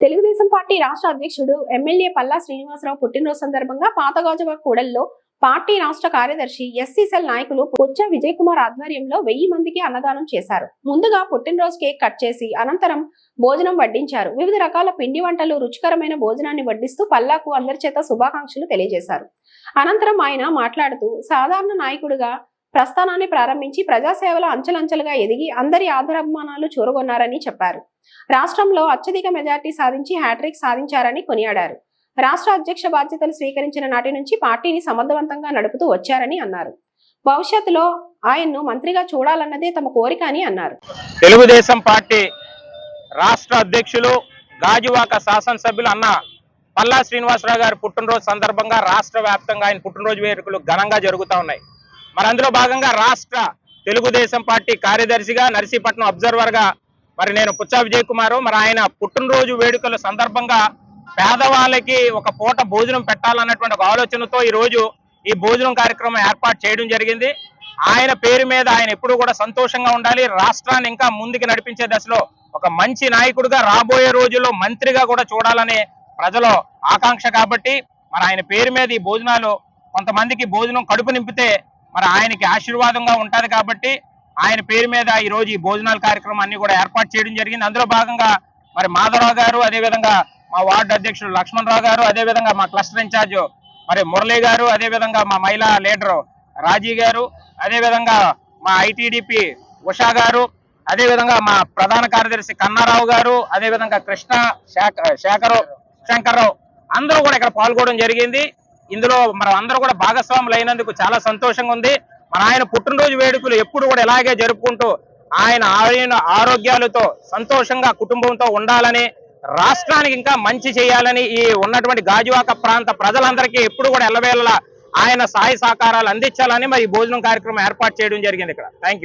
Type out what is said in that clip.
Telugu Desam party రాష్ట్ర అధ్యక్షుడు MLA Palla Srinivasarao పుట్టినరోజు సందర్భంగా పాతగాజువ కూడల్లో పార్టీ రాష్ట్ర కార్యదర్శి ఎస్సీ సెల్ నాయకులు పొచ్చ విజయ్ కుమార్ ఆధ్వర్యంలో వెయ్యి మందికి అన్నదానం చేశారు. ముందుగా పుట్టినరోజు కేక్ కట్ చేసి అనంతరం భోజనం వడ్డించారు. వివిధ రకాల పిండి వంటలు రుచికరమైన భోజనాన్ని వడ్డిస్తూ పల్లాకు అందరి చేత శుభాకాంక్షలు తెలియజేశారు. అనంతరం ఆయన మాట్లాడుతూ సాధారణ నాయకుడిగా ప్రస్థానాన్ని ప్రారంభించి ప్రజాసేవలో అంచెలంచెలుగా ఎదిగి అందరి ఆదరాభిమానాలు చూరగొన్నారని చెప్పారు. రాష్ట్రంలో అత్యధిక మెజార్టీ సాధించి హ్యాట్రిక్ సాధించారని కొనియాడారు. రాష్ట్ర అధ్యక్ష బాధ్యతలు స్వీకరించిన నాటి నుంచి పార్టీని సమర్థవంతంగా నడుపుతూ వచ్చారని అన్నారు. భవిష్యత్తులో ఆయన్ను మంత్రిగా చూడాలన్నదే తమ కోరిక అని అన్నారు. తెలుగుదేశం పార్టీ రాష్ట్ర అధ్యక్షులు గాజువాక శాసనసభ్యులు అన్న పల్లా శ్రీనివాసరావు గారి పుట్టినరోజు సందర్భంగా రాష్ట్ర వ్యాప్తంగా ఆయన పుట్టినరోజు వేడుకలు ఘనంగా జరుగుతూ ఉన్నాయి. మరి అందులో భాగంగా రాష్ట్ర తెలుగుదేశం పార్టీ కార్యదర్శిగా నర్సీపట్నం అబ్జర్వర్గా మరి నేను పుచ్చా విజయ్ కుమార్. మరి ఆయన పుట్టినరోజు వేడుకల సందర్భంగా పేదవాళ్ళకి ఒక పూట భోజనం పెట్టాలన్నటువంటి ఒక ఆలోచనతో ఈ రోజు ఈ భోజనం కార్యక్రమం ఏర్పాటు చేయడం జరిగింది. ఆయన పేరు మీద ఆయన ఎప్పుడు కూడా సంతోషంగా ఉండాలి. రాష్ట్రాన్ని ఇంకా ముందుకు నడిపించే దశలో ఒక మంచి నాయకుడిగా రాబోయే రోజుల్లో మంత్రిగా కూడా చూడాలనే ప్రజల ఆకాంక్ష కాబట్టి మరి ఆయన పేరు మీద ఈ భోజనాలు కొంతమందికి భోజనం కడుపు నింపితే మరి ఆయనకి ఆశీర్వాదంగా ఉంటుంది కాబట్టి ఆయన పేరు మీద ఈ రోజు ఈ భోజనాల కార్యక్రమం అన్ని కూడా ఏర్పాటు చేయడం జరిగింది. అందులో భాగంగా మరి మాధవరావు గారు అదేవిధంగా మా వార్డు అధ్యక్షుడు లక్ష్మణరావు గారు అదేవిధంగా మా క్లస్టర్ ఇన్ఛార్జ్ మరి మురళి గారు అదేవిధంగా మా మహిళా లీడరు రాజీ గారు అదేవిధంగా మా ఐటీడీపీ ఉషా గారు అదేవిధంగా మా ప్రధాన కార్యదర్శి కన్నారావు గారు అదేవిధంగా కృష్ణ శేఖ- శేఖరు శంకర్రావు అందరూ కూడా ఇక్కడ పాల్గొనడం జరిగింది. ఇందులో మనం అందరూ కూడా భాగస్వాములు అయినందుకు చాలా సంతోషంగా ఉంది. మన ఆయన పుట్టినరోజు వేడుకలు ఎప్పుడు కూడా ఇలాగే జరుపుకుంటూ ఆయన ఆయన ఆరోగ్యాలతో సంతోషంగా కుటుంబంతో ఉండాలని రాష్ట్రానికి ఇంకా మంచి చేయాలని ఈ ఉన్నటువంటి గాజువాక ప్రాంత ప్రజలందరికీ ఎప్పుడు కూడా ఎల్లవేళలా ఆయన సాయ సహకారాలు అందించాలని మరి ఈ భోజనం కార్యక్రమం ఏర్పాటు చేయడం జరిగింది ఇక్కడ. థ్యాంక్